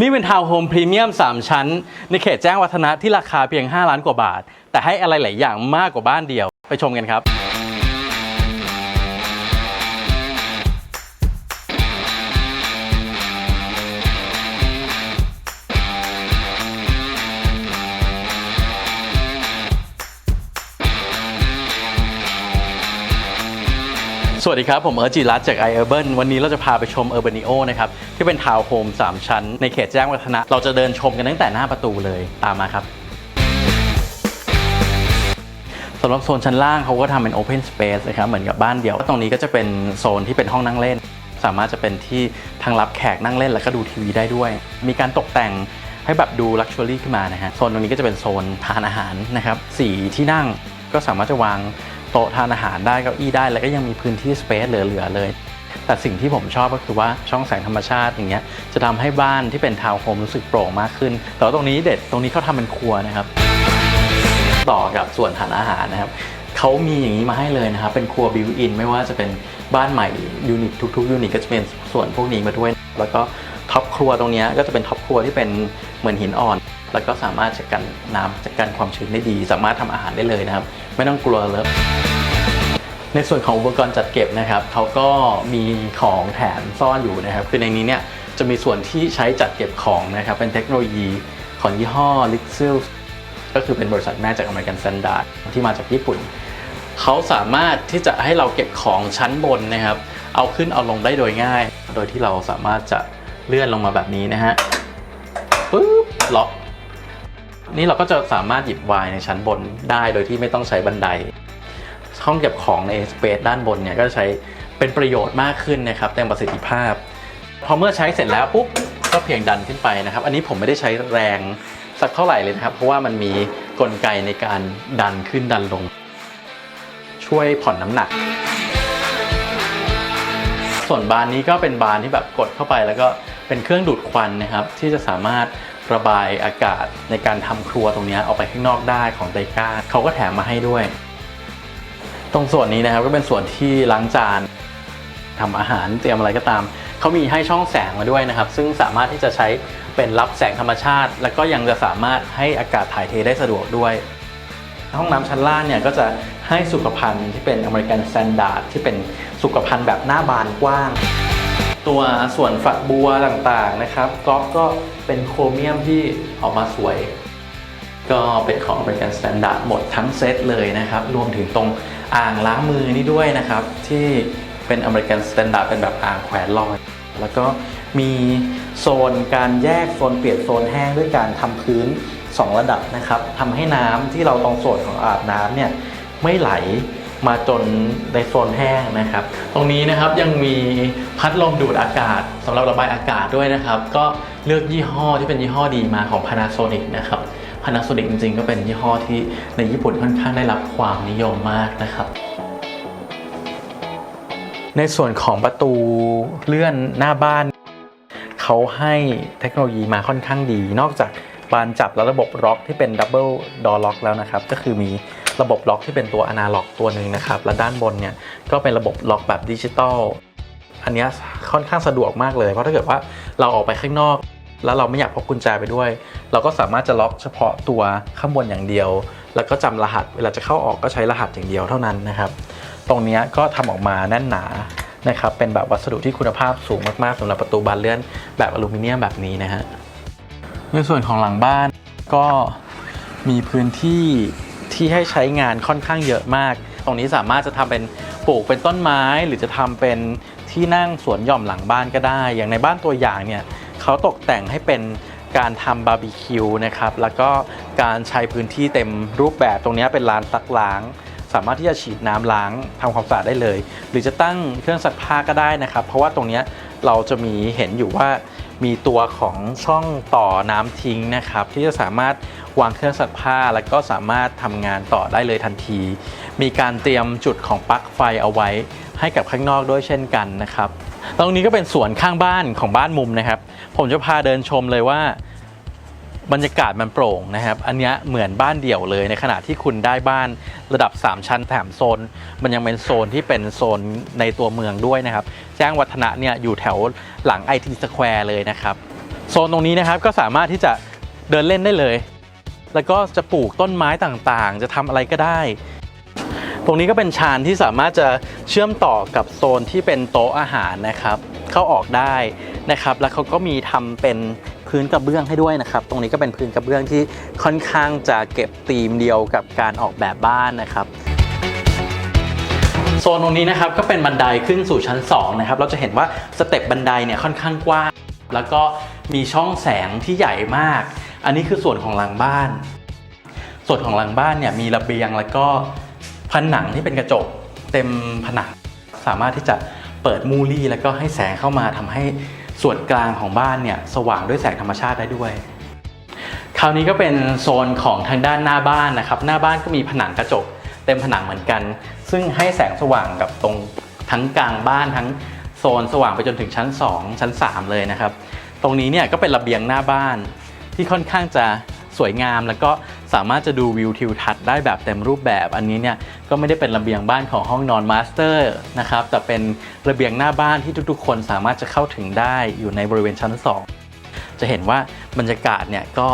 นี่เป็นทาวน์โฮมพรีเมียม 3 ชั้น ในเขตแจ้งวัฒนะที่ราคาเพียง 5 ล้านกว่าบาท แต่ให้อะไรหลายอย่างมากกว่าบ้านเดียว ไปชมกันครับ สวัสดีครับ ผมเอิร์จิรัตจาก i Urban วันนี้เราจะพาไปชม Urbanio นะครับ ที่เป็นทาวน์โฮม 3 ชั้น ในเขตแจ้งวัฒนะ เราจะเดินชมกันตั้งแต่หน้าประตูเลยตามมาครับสำหรับโซนชั้นล่างเขาก็ทำเป็น Open Space นะครับ เหมือนกับบ้านเดียว ตรงนี้ก็จะเป็นโซนที่เป็นห้องนั่งเล่น สามารถจะเป็นที่ทางรับแขกนั่งเล่นแล้วก็ดูทีวีได้ด้วย มีการตกแต่งให้แบบดูลักชัวรี่ขึ้นมานะฮะโซนตรงนี้ก็จะเป็นโซนทานอาหารนะครับสีที่นั่งก็สามารถจะวาง โต๊ะทานอาหารได้เก้าอี้ได้ แล้วก็ยังมีพื้นที่สเปซเหลือๆเลย แต่สิ่งที่ผมชอบก็คือว่าช่องแสงธรรมชาติอย่างเงี้ยจะทำให้บ้านที่เป็นทาวน์โฮมรู้สึกโปร่งมากขึ้น แต่ว่าตรงนี้เด็ดตรงนี้เขาทำเป็นครัวนะครับ ต่อกับส่วนทานอาหารนะครับเขามีอย่างนี้มาให้เลยนะครับ เป็นครัวบิวอิน ไม่ว่าจะเป็นบ้านใหม่ยูนิตทุกๆยูนิตก็จะเป็นส่วนพวกนี้มาด้วย แล้วก็ท็อปครัวตรงนี้ก็จะเป็นท็อปครัวที่เป็นเหมือนหินอ่อน แล้วก็สามารถจัดการน้ำจัดการความชื้นได้ดี สามารถทำอาหารได้เลยนะครับ ไม่ต้องกลัวเลยในส่วนของอุปกรณ์จัดเก็บนะครับเขาก็มีของแถมซ่อนอยู่นะครับ คือในนี้เนี่ยจะมีส่วนที่ใช้จัดเก็บของนะครับ เป็นเทคโนโลยีของยี่ห้อ l i x i l ก็คือเป็นบริษัทแม่จากอเมริกัน t ซนดาร์ดที่มาจากญี่ปุ่น เขาสามารถที่จะให้เราเก็บของชั้นบนนะครับ เอาขึ้นเอาลงได้โดยง่าย โดยที่เราสามารถจะเลื่อนลงมาแบบนี้นะฮะปุ๊บล็อก นี่เราก็จะสามารถหยิบไวน์ในชั้นบนได้โดยที่ไม่ต้องใช้บันได ห้องเก็บของในสเปซด้านบนเนี่ยก็จะใช้เป็นประโยชน์มากขึ้นนะครับเต็มประสิทธิภาพ พอเมื่อใช้เสร็จแล้วปุ๊บก็เพียงดันขึ้นไปนะครับ อันนี้ผมไม่ได้ใช้แรงสักเท่าไหร่เลยนะครับ เพราะว่ามันมีกลไกในการดันขึ้นดันลง ช่วยผ่อนน้ำหนัก ส่วนบานนี้ก็เป็นบานที่แบบกดเข้าไปแล้วก็เป็นเครื่องดูดควันนะครับ ที่จะสามารถ ระบายอากาศในการทำครัวตรงนี้ออกไปข้างนอกได้ของไดก้าเขาก็แถมมาให้ด้วย ตรงส่วนนี้นะครับก็เป็นส่วนที่ล้างจานทำอาหารเตรียมอะไรก็ตาม เขามีให้ช่องแสงมาด้วยนะครับ ซึ่งสามารถที่จะใช้เป็นรับแสงธรรมชาติ แล้วก็ยังจะสามารถให้อากาศถ่ายเทได้สะดวกด้วย ห้องน้ำชั้นล่างเนี่ยก็จะให้สุขภัณฑ์ที่เป็นอเมริกันสแตนดาร์ดที่เป็นสุขภัณฑ์แบบหน้าบานกว้าง ตัวส่วนฝักบัวต่างๆนะครับก๊อกก็เป็นโครเมียมที่ออกมาสวย ก็เป็นของ American Standard หมดทั้งเซตเลยนะครับ รวมถึงตรงอ่างล้างมือนี่ด้วยนะครับ ที่เป็น American Standard เป็นแบบอ่างแขวนลอย แล้วก็มีโซนการแยกโซนเปียกโซนแห้งด้วยการทำพื้น 2 ระดับนะครับทำให้น้ำที่เราตรงส่วนของอาบน้ำเนี่ยไม่ไหล มาจนในโซนแห้งนะครับ ตรงนี้นะครับยังมีพัดลมดูดอากาศสำหรับระบายอากาศด้วยนะครับ ก็เลือกยี่ห้อที่เป็นยี่ห้อดีมาของ Panasonic นะครับ Panasonic จริงๆ ก็เป็นยี่ห้อที่ในญี่ปุ่นค่อนข้างได้รับความนิยมมากนะครับในส่วนของประตูเลื่อนหน้าบ้าน เขาให้เทคโนโลยีมาค่อนข้างดี นอกจากบานจับและระบบล็อกที่เป็นดับเบิลดอล็อกแล้วนะครับ ก็คือมี ระบบล็อกที่เป็นตัวอนาล็อกตัวหนึ่งนะครับ และด้านบนเนี่ยก็เป็นระบบล็อกแบบดิจิตอลอันนี้ค่อนข้างสะดวกมากเลย เพราะถ้าเกิดว่าเราออกไปข้างนอก แล้วเราไม่อยากพกกุญแจไปด้วย เราก็สามารถจะล็อกเฉพาะตัวข้างบนอย่างเดียว แล้วก็จำรหัส เวลาจะเข้าออกก็ใช้รหัสอย่างเดียวเท่านั้นนะครับ ตรงนี้ก็ทำออกมาแน่นหนานะครับเป็นแบบวัสดุที่คุณภาพสูงมากๆสำหรับประตูบานเลื่อนแบบอลูมิเนียมแบบนี้นะฮะในส่วนของหลังบ้านก็มีพื้นที่ ที่ให้ใช้งานค่อนข้างเยอะมาก ตรงนี้สามารถจะทำเป็นปลูกเป็นต้นไม้ หรือจะทำเป็นที่นั่งสวนหย่อมหลังบ้านก็ได้ อย่างในบ้านตัวอย่างเนี่ยเขาตกแต่งให้เป็นการทำบาร์บีคิวนะครับ แล้วก็การใช้พื้นที่เต็มรูปแบบตรงนี้เป็นลานซักล้าง สามารถที่จะฉีดน้ำล้างทำความสะอาดได้เลย หรือจะตั้งเครื่องซักผ้าก็ได้นะครับ เพราะว่าตรงนี้เราจะมีเห็นอยู่ว่า มีตัวของช่องต่อน้ำทิ้งนะครับ ที่จะสามารถวางเครื่องซักผ้าแล้วก็สามารถทำงานต่อได้เลยทันที มีการเตรียมจุดของปลั๊กไฟเอาไว้ ให้กับข้างนอกด้วยเช่นกันนะครับ ตรงนี้ก็เป็นสวนข้างบ้านของบ้านมุมนะครับ ผมจะพาเดินชมเลยว่า บรรยากาศมันโปร่งนะครับ อันนี้เหมือนบ้านเดี่ยวเลยในขณะที่คุณได้บ้านระดับ 3 ชั้นแถมโซน มันยังเป็นโซนที่เป็นโซนในตัวเมืองด้วยนะครับ แจ้งวัฒนะเนี่ยอยู่แถวหลัง IT Square เลยนะครับ โซนตรงนี้นะครับก็สามารถที่จะเดินเล่นได้เลย แล้วก็จะปลูกต้นไม้ต่างๆ จะทำอะไรก็ได้ ตรงนี้ก็เป็นชานที่สามารถจะเชื่อมต่อกับโซนที่เป็นโต๊ะอาหารนะครับ เข้าออกได้นะครับ แล้วเขาก็มีทำเป็น พื้นกระเบื้องให้ด้วยนะครับ ตรงนี้ก็เป็นพื้นกระเบื้องที่ค่อนข้างจะเก็บธีมเดียวกับการออกแบบบ้านนะครับโซนตรงนี้นะครับก็เป็นบันไดขึ้นสู่ชั้น2นะครับเราจะเห็นว่าสเต็ปบันไดเนี่ยค่อนข้างกว้างแล้วก็มีช่องแสงที่ใหญ่มาก อันนี้คือส่วนของหลังบ้าน ส่วนของหลังบ้านเนี่ยมีระเบียงแล้วก็ผนังที่เป็นกระจกเต็มผนัง สามารถที่จะเปิดมูลี่แล้วก็ให้แสงเข้ามาทำให้ ส่วนกลางของบ้านเนี่ยสว่างด้วยแสงธรรมชาติได้ด้วย คราวนี้ก็เป็นโซนของทางด้านหน้าบ้านนะครับ หน้าบ้านก็มีผนังกระจกเต็มผนังเหมือนกัน ซึ่งให้แสงสว่างกับตรงทั้งกลางบ้านทั้งโซนสว่างไปจนถึงชั้น 2 ชั้น 3 เลยนะครับ ตรงนี้เนี่ยก็เป็นระเบียงหน้าบ้านที่ค่อนข้างจะ สวยงาม แล้วก็สามารถจะดูวิวทิวทัศน์ได้แบบเต็มรูปแบบ อันนี้เนี่ยก็ไม่ได้เป็นระเบียงบ้านของห้องนอนมาสเตอร์นะครับแต่เป็นระเบียงหน้าบ้านที่ทุกๆ คนสามารถจะเข้าถึงได้อยู่ในบริเวณชั้น 2 จะเห็นว่าบรรยากาศเนี่ยก็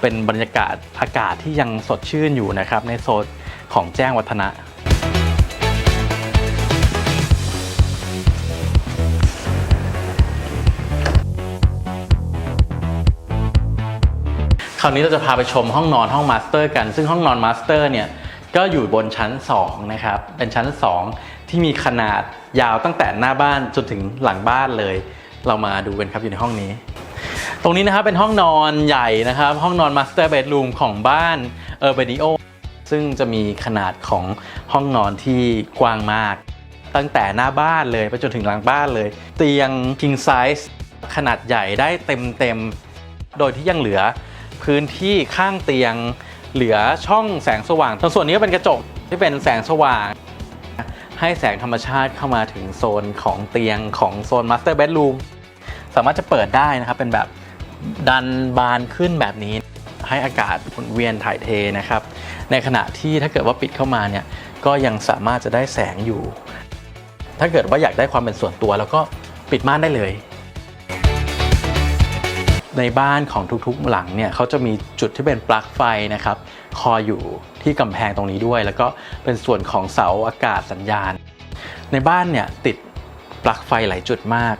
เป็นบรรยากาศอากาศที่ยังสดชื่นอยู่นะครับในโซนของแจ้งวัฒนะ ราวนี้เราจะพาไปชมห้องนอนห้องมาสเตอร์กัน ซึ่งห้องนอนมาสเตอร์เนี่ยก็อยู่บนชั้น 2 นะครับ เป็นชั้น 2 ที่มีขนาดยาวตั้งแต่หน้าบ้านจนถึงหลังบ้านเลย เรามาดูกันครับอยู่ในห้องนี้ ตรงนี้นะครับเป็นห้องนอนใหญ่นะครับ ห้องนอนมาสเตอร์เบดรูมของบ้านเออร์เบนิโอซึ่งจะมีขนาดของห้องนอนที่กว้างมาก ตั้งแต่หน้าบ้านเลยไปจนถึงหลังบ้านเลย เตียง king size ขนาดใหญ่ได้เต็มเต็มๆโดยที่ยังเหลือ พื้นที่ข้างเตียง เหลือช่องแสงสว่างตรงส่วนนี้ก็เป็นกระจกที่เป็นแสงสว่าง ให้แสงธรรมชาติเข้ามาถึงโซนของเตียงของโซน master bedroom สามารถจะเปิดได้นะครับ เป็นแบบดันบานขึ้นแบบนี้ ให้อากาศหมุนเวียนถ่ายเทนะครับ ในขณะที่ถ้าเกิดว่าปิดเข้ามาเนี่ยก็ยังสามารถจะได้แสงอยู่ ถ้าเกิดว่าอยากได้ความเป็นส่วนตัว แล้วก็ปิดม่านได้เลย ในบ้านของทุกๆหลังเนี่ยเขาจะมีจุดที่เป็นปลั๊กไฟนะครับคอยอยู่ที่กำแพงตรงนี้ด้วย แล้วก็เป็นส่วนของเสาอากาศสัญญาณ ในบ้านเนี่ยติดปลั๊กไฟหลายจุดมาก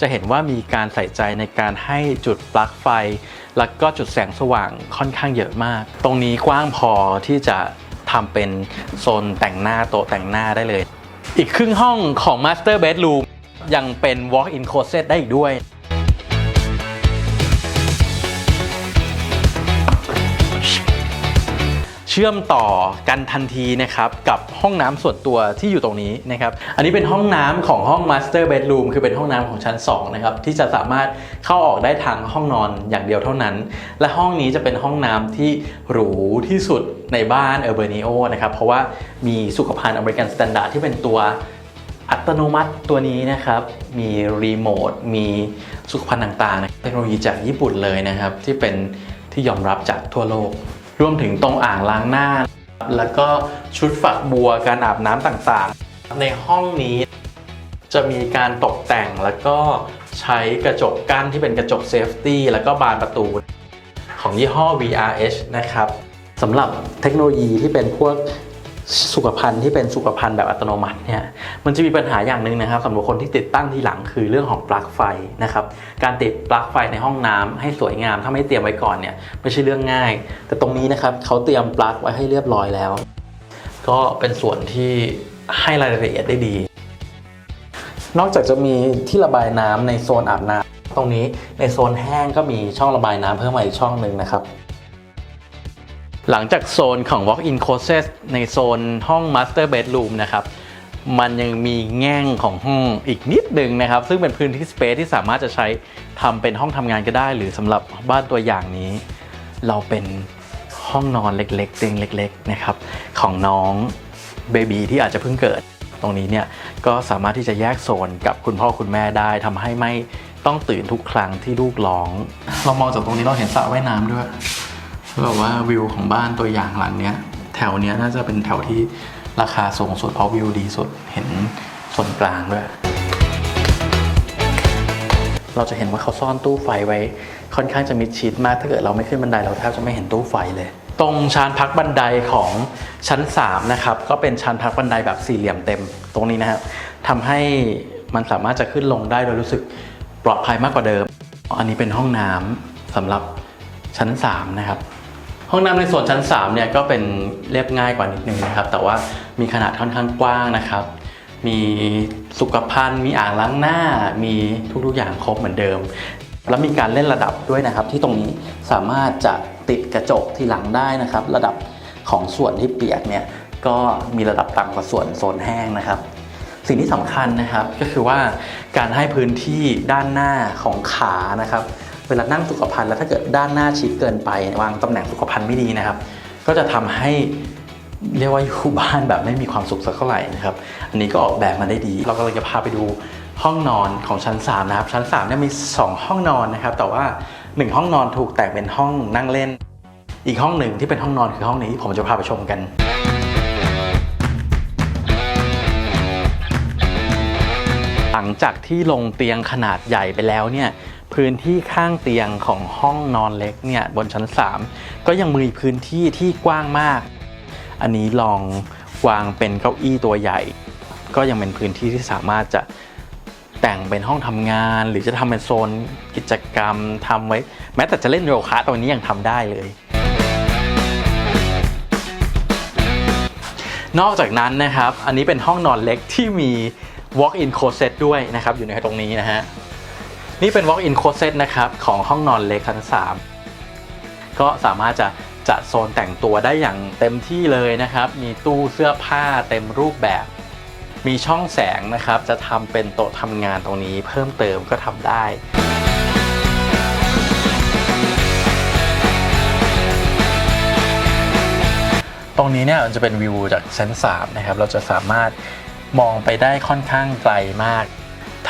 จะเห็นว่ามีการใส่ใจในการให้จุดปลั๊กไฟ แล้วก็จุดแสงสว่างค่อนข้างเยอะมาก ตรงนี้กว้างพอที่จะทำเป็นโซนแต่งหน้าโต๊ะแต่งหน้าได้เลย อีกครึ่งห้องของ Master Bedroom ยังเป็น Walk-in Closet ได้อีกด้วย ชื่อมต่อกันทันทีนะครับกับห้องน้ำส่วนตัวที่อยู่ตรงนี้นะครับอันนี้เป็นห้องน้ำของห้อง Master Bedroom คือเป็นห้องน้ำของชั้น2นะครับที่จะสามารถเข้าออกได้ทางห้องนอนอย่างเดียวเท่านั้น และห้องนี้จะเป็นห้องน้ำที่หรูที่สุดในบ้านเออร์เบนิโอนะครับเพราะว่ามีสุขภัณฑ์อเมริกันสแตนดาร์ดที่เป็นตัวอัตโนมัติตัวนี้นะครับ มีรีโมท มีสุขภัณฑ์ต่างๆ เทคโนโลยีจากญี่ปุ่นเลยนะครับ ที่เป็นที่ยอมรับจากทั่วโลก รวมถึงตรงอ่างล้างหน้า แล้วก็ชุดฝักบัวการอาบน้ำต่างๆ ในห้องนี้จะมีการตกแต่งแล้วก็ใช้กระจกกั้นที่เป็นกระจกเซฟตี้แล้วก็บานประตู ของยี่ห้อ VRH นะครับสำหรับเทคโนโลยีที่เป็นพวก สุขภัณฑ์ที่เป็นสุขภัณฑ์แบบอัตโนมัติเนี่ยมันจะมีปัญหาอย่างหนึ่งนะครับสำหรับคนที่ติดตั้งทีหลังคือเรื่องของปลั๊กไฟนะครับการติดปลั๊กไฟในห้องน้ำให้สวยงาม ถ้าไม่เตรียมไว้ก่อนเนี่ยไม่ใช่เรื่องง่าย แต่ตรงนี้นะครับเขาเตรียมปลั๊กไว้ให้เรียบร้อยแล้ว ก็เป็นส่วนที่ให้รายละเอียดได้ดี นอกจากจะมีที่ระบายน้ำในโซนอาบน้ำตรงนี้ในโซนแห้งก็มีช่องระบายน้ำเพิ่มมาอีกช่องหนึ่งนะครับ หลังจากโซนของ Walk-in Closet ในโซนห้อง Master Bedroom นะครับมันยังมีแง่งของห้องอีกนิดหนึ่งนะครับ ซึ่งเป็นพื้นที่ Space ที่สามารถจะใช้ทำเป็นห้องทำงานก็ได้ หรือสำหรับบ้านตัวอย่างนี้ เราเป็นห้องนอนเล็กๆเตียงเล็ก ๆนะครับ ของน้องเบบีที่อาจจะเพิ่งเกิด ตรงนี้เนี่ยก็สามารถที่จะแยกโซนกับคุณพ่อคุณแม่ได้ทำให้ไม่ต้องตื่นทุกครั้งที่ลูกร้อง เรามองจากตรงนี้เราเห็นสระว่ายน้ำด้วย แบบว่าวิวของบ้านตัวอย่างหลังเนี้ย แถวเนี้ยน่าจะเป็นแถวที่ราคาสูงสุดเพราะวิวดีสุดเห็นส่วนกลางด้วย เราจะเห็นว่าเขาซ่อนตู้ไฟไว้ ค่อนข้างจะมิดชิดมากถ้าเกิดเราไม่ขึ้นบันไดเราแทบจะไม่เห็นตู้ไฟเลย ตรงชานพักบันไดของชั้น 3 นะครับ ก็เป็นชานพักบันไดแบบสี่เหลี่ยมเต็มตรงนี้นะครับทำให้มันสามารถจะขึ้นลงได้โดยรู้สึกปลอดภัยมากกว่าเดิม อันนี้เป็นห้องน้ำสำหรับชั้น 3 นะครับ ห้องน้ำในส่วนชั้น3เนี่ยก็เป็นเรียบง่ายกว่านิดนึงนะครับ แต่ว่ามีขนาดค่อนข้างกว้างนะครับ มีสุขภัณฑ์มีอ่างล้างหน้า มีทุกๆอย่างครบเหมือนเดิม แล้วมีการเล่นระดับด้วยนะครับ ที่ตรงนี้สามารถจะติดกระจกที่หลังได้นะครับ ระดับของส่วนที่เปียกเนี่ยก็มีระดับต่ำกว่าส่วนโซนแห้งนะครับ สิ่งที่สำคัญนะครับก็คือว่าการให้พื้นที่ด้านหน้าของขานะครับ เวลานั่งสุขภัณฑ์แล้วถ้าเกิดด้านหน้าชิดเกินไป วางตำแหน่งสุขภัณฑ์ไม่ดีนะครับ ก็จะทำให้เรียกว่าอยู่บ้านแบบไม่มีความสุขสักเท่าไหร่นะครับ อันนี้ก็ออกแบบมาได้ดี เราก็เลยจะพาไปดูห้องนอนของชั้น 3 นะครับ ชั้น3เนี่ยมี 2 ห้องนอนนะครับ แต่ว่า 1 ห้องนอนถูกแบ่งเป็นห้องนั่งเล่น อีกห้องหนึ่งที่เป็นห้องนอนคือห้องนี้ผมจะพาไปชมกันหลังจากที่ลงเตียงขนาดใหญ่ไปแล้วเนี่ย พื้นที่ข้างเตียงของห้องนอนเล็กเนี่ยบนชั้น 3 ก็ยังมีพื้นที่ที่กว้างมาก อันนี้ลองวางเป็นเก้าอี้ตัวใหญ่ ก็ยังเป็นพื้นที่ที่สามารถจะแต่งเป็นห้องทำงาน หรือจะทำเป็นโซนกิจกรรมทำไว้ แม้แต่จะเล่นโยคะตรงนี้ยังทำได้เลยนอกจากนั้นนะครับ อันนี้เป็นห้องนอนเล็กที่มี walk-in closet ด้วยนะครับ อยู่ในตรงนี้นะฮะ นี่เป็น walk-in closet นะครับ ของห้องนอนเล็กชั้น 3 ก็สามารถจะจัดโซนแต่งตัวได้อย่างเต็มที่เลยนะครับ มีตู้เสื้อผ้าเต็มรูปแบบ มีช่องแสงนะครับ จะทำเป็นโต๊ะทำงานตรงนี้เพิ่มเติมก็ทำได้ตรงนี้เนี่ยมันจะเป็นวิวจากชั้น3นะครับ เราจะสามารถมองไปได้ค่อนข้างไกลมาก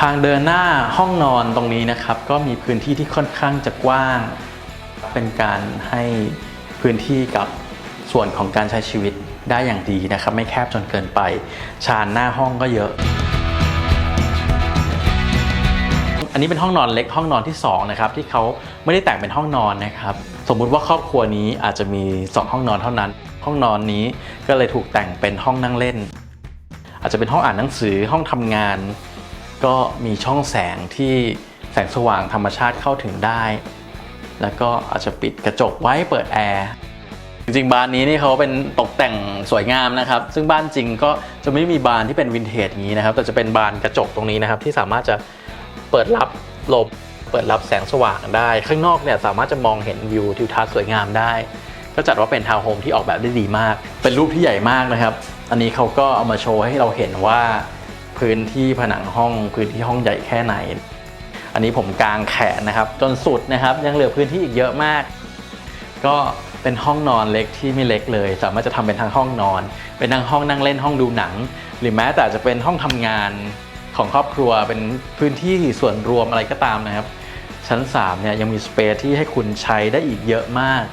ทางเดินหน้าห้องนอนตรงนี้นะครับ ก็มีพื้นที่ที่ค่อนข้างจะกว้าง เป็นการให้พื้นที่กับส่วนของการใช้ชีวิตได้อย่างดีนะครับ ไม่แคบจนเกินไป ชานหน้าห้องก็เยอะ อันนี้เป็นห้องนอนเล็กห้องนอนที่2นะครับที่เขาไม่ได้แต่งเป็นห้องนอนนะครับ สมมุติว่าครอบครัวนี้อาจจะมี 2 ห้องนอนเท่านั้น ห้องนอนนี้ก็เลยถูกแต่งเป็นห้องนั่งเล่น อาจจะเป็นห้องอ่านหนังสือห้องทำงาน ก็มีช่องแสงที่แสงสว่างธรรมชาติเข้าถึงได้ แล้วก็อาจจะปิดกระจกไว้เปิดแอร์จริงๆบานนี้นี่เขาเป็นตกแต่งสวยงามนะครับ ซึ่งบ้านจริงก็จะไม่มีบานที่เป็นวินเทจอย่างนี้นะครับ แต่จะเป็นบานกระจกตรงนี้นะครับ ที่สามารถจะเปิดรับลมเปิดรับแสงสว่างได้ ข้างนอกเนี่ยสามารถจะมองเห็นวิวทิวทัศน์สวยงามได้ ก็จัดว่าเป็นทาวน์โฮมที่ออกแบบได้ดีมาก เป็นรูปที่ใหญ่มากนะครับ อันนี้เขาก็เอามาโชว์ให้เราเห็นว่า พื้นที่ผนังห้องพื้นที่ห้องใหญ่แค่ไหน อันนี้ผมกางแขนนะครับ จนสุดนะครับยังเหลือพื้นที่อีกเยอะมาก ก็เป็นห้องนอนเล็กที่ไม่เล็กเลย สามารถจะทำเป็นทั้งห้องนอน เป็นทั้งห้องนั่งเล่นห้องดูหนัง หรือแม้แต่จะเป็นห้องทำงานของครอบครัวเป็นพื้นที่ส่วนรวมอะไรก็ตามนะครับ ชั้น3เนี่ยยังมีสเปซที่ให้คุณใช้ได้อีกเยอะมาก